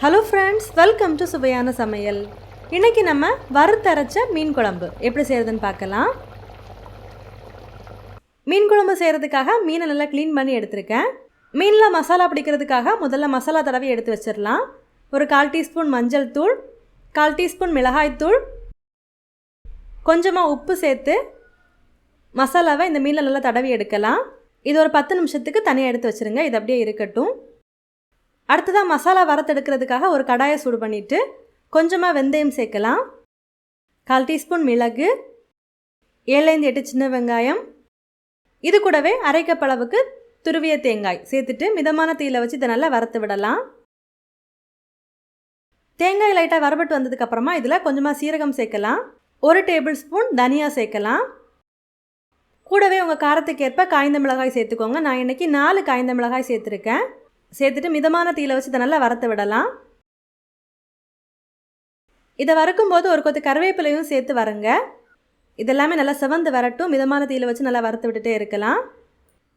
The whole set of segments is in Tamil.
ஹலோ ஃப்ரெண்ட்ஸ் வெல்கம் டு சுவையான சமையல். இன்றைக்கி நம்ம வறுத்தரைச்ச மீன் குழம்பு. எப்படி செய்கிறதுன்னு பார்க்கலாம். மீன் குழம்பு செய்கிறதுக்காக மீனை நல்லா க்ளீன் பண்ணி எடுத்திருக்கேன். மீனில் மசாலா பிடிக்கிறதுக்காக முதல்ல மசாலா தடவி எடுத்து வச்சிடலாம். ஒரு கால் டீஸ்பூன் மஞ்சள் தூள் கால் டீஸ்பூன் மிளகாய்த்தூள் கொஞ்சமாக உப்பு சேர்த்து மசாலாவை இந்த மீனில் நல்லா தடவி எடுக்கலாம். இது ஒரு பத்து நிமிஷத்துக்கு தனியாக எடுத்து வச்சுருங்க. இது அப்படியே இருக்கட்டும். அடுத்ததாக மசாலா வறுத்தெடுக்கிறதுக்காக ஒரு கடாயை சூடு பண்ணிவிட்டு கொஞ்சமாக வெந்தயம் சேர்க்கலாம். கால் டீஸ்பூன் மிளகு ஏழைந்து எட்டு சின்ன வெங்காயம். இது கூடவே அரைக்கப்பளவுக்கு துருவிய தேங்காய் சேர்த்துட்டு மிதமான தீயில் வச்சு இதை நல்லா வறுத்து விடலாம். தேங்காய் லைட்டாக வரப்பட்டு வந்ததுக்கப்புறமா இதில் கொஞ்சமாக சீரகம் சேர்க்கலாம். ஒரு டேபிள் ஸ்பூன் தனியா சேர்க்கலாம். கூடவே உங்கள் காரத்துக்கு ஏற்ப காய்ந்த மிளகாய் சேர்த்துக்கோங்க. நான் இன்றைக்கி நாலு காய்ந்த மிளகாய் சேர்த்துருக்கேன். சேர்த்துட்டு மிதமான தீயில வச்சு இதை நல்லா வறுத்து விடலாம். இதை வறுக்கும்போது ஒரு கொத்து கருவேப்பிலையும் சேர்த்து வரங்க. இதெல்லாமே நல்லா செவந்து வரட்டும். மிதமான தீயில் வச்சு நல்லா வறுத்து விட்டுட்டே இருக்கலாம்.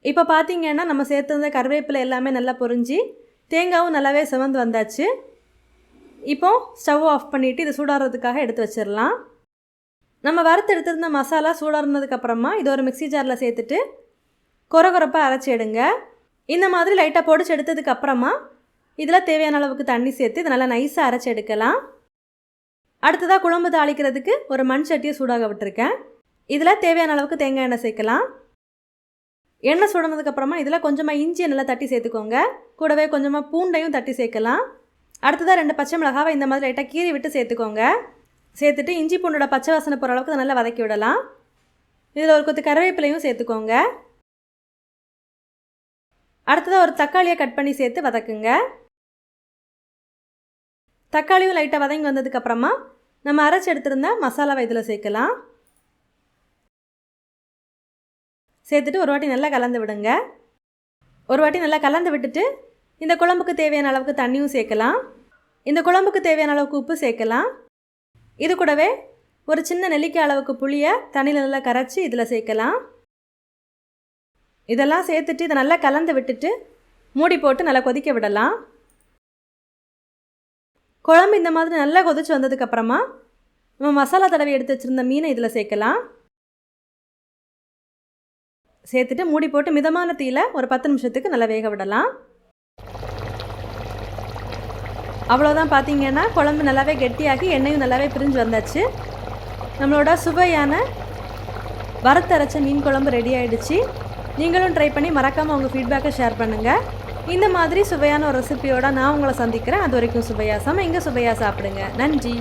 இப்போ பார்த்தீங்கன்னா நம்ம சேர்த்துருந்த கருவேப்பிலை எல்லாமே நல்லா பொறிஞ்சி தேங்காவும் நல்லாவே செவந்து வந்தாச்சு. இப்போ ஸ்டவ் ஆஃப் பண்ணிவிட்டு இதை சூடாடுறதுக்காக எடுத்து வச்சிடலாம். நம்ம வறுத்து எடுத்திருந்த மசாலா சூடாடுனதுக்கப்புறமா இது ஒரு மிக்ஸி ஜாரில் சேர்த்துட்டு கொரகொரப்பாக அரைச்சி எடுங்க. இந்த மாதிரி லைட்டாக பொடிச்சு எடுத்ததுக்கு அப்புறமா இதில் தேவையான அளவுக்கு தண்ணி சேர்த்து இதை நல்லா நைஸாக அரைச்சி எடுக்கலாம். அடுத்ததாக குழம்பு தாளிக்கிறதுக்கு ஒரு மண் சட்டியை சூடாக விட்டுருக்கேன். இதில் தேவையான அளவுக்கு தேங்காய் எண்ணெய் சேர்க்கலாம். எண்ணெய் சுடனதுக்கப்புறமா இதில் கொஞ்சமாக இஞ்சியை நல்லா தட்டி சேர்த்துக்கோங்க. கூடவே கொஞ்சமாக பூண்டையும் தட்டி சேர்க்கலாம். அடுத்ததாக ரெண்டு பச்சை மிளகாவை இந்த மாதிரி லைட்டாக கீறி விட்டு சேர்த்துக்கோங்க. சேர்த்துட்டு இஞ்சி பூண்டோட பச்சை வாசனை போகிற அளவுக்கு நல்லா வதக்கி விடலாம். இதில் ஒரு கொத்து கருவேப்பிலையும் சேர்த்துக்கோங்க. அடுத்ததாக ஒரு தக்காளியை கட் பண்ணி சேர்த்து வதக்குங்க. தக்காளியும் லைட்டாக வதங்கி வந்ததுக்கப்புறமா நம்ம அரைச்சி எடுத்திருந்த மசாலாவை இதில் சேர்க்கலாம். சேர்த்துட்டு ஒரு வாட்டி நல்லா கலந்து விடுங்க. ஒரு வாட்டி நல்லா கலந்து விட்டுட்டு இந்த குழம்புக்கு தேவையான அளவுக்கு தண்ணியும் சேர்க்கலாம். இந்த குழம்புக்கு தேவையான அளவுக்கு உப்பு சேர்க்கலாம். இது கூடவே ஒரு சின்ன நெல்லிக்காய் அளவுக்கு புளியை தண்ணியில் நல்லா கரைச்சி இதில் சேர்க்கலாம். இதெல்லாம் சேர்த்துட்டு இதை நல்லா கலந்து விட்டுட்டு மூடி போட்டு நல்லா கொதிக்க விடலாம். குழம்பு இந்த மாதிரி நல்லா கொதிச்சு வந்ததுக்கப்புறமா நம்ம மசாலா தடவை எடுத்து வச்சுருந்த மீனை இதில் சேர்க்கலாம். சேர்த்துட்டு மூடி போட்டு மிதமான தீயில் ஒரு பத்து நிமிஷத்துக்கு நல்லா வேக விடலாம். அவ்வளோதான் பார்த்தீங்கன்னா குழம்பு நல்லாவே கெட்டியாகி எண்ணெயும் நல்லாவே பிரிஞ்சு வந்தாச்சு. நம்மளோட சுவையான வறுத்தரைச்ச மீன் குழம்பு ரெடி ஆகிடுச்சு நீங்களும் ட்ரை பண்ணி மறக்காமல் உங்கள் ஃபீட்பேக்கை ஷேர் பண்ணுங்கள் இந்த மாதிரி சுவையான ஒரு ரெசிபியோட நான் உங்களை சந்திக்கிறேன். அது வரைக்கும் சுவையா சமைங்க சுவையாக சாப்பிடுங்க. நன்றி.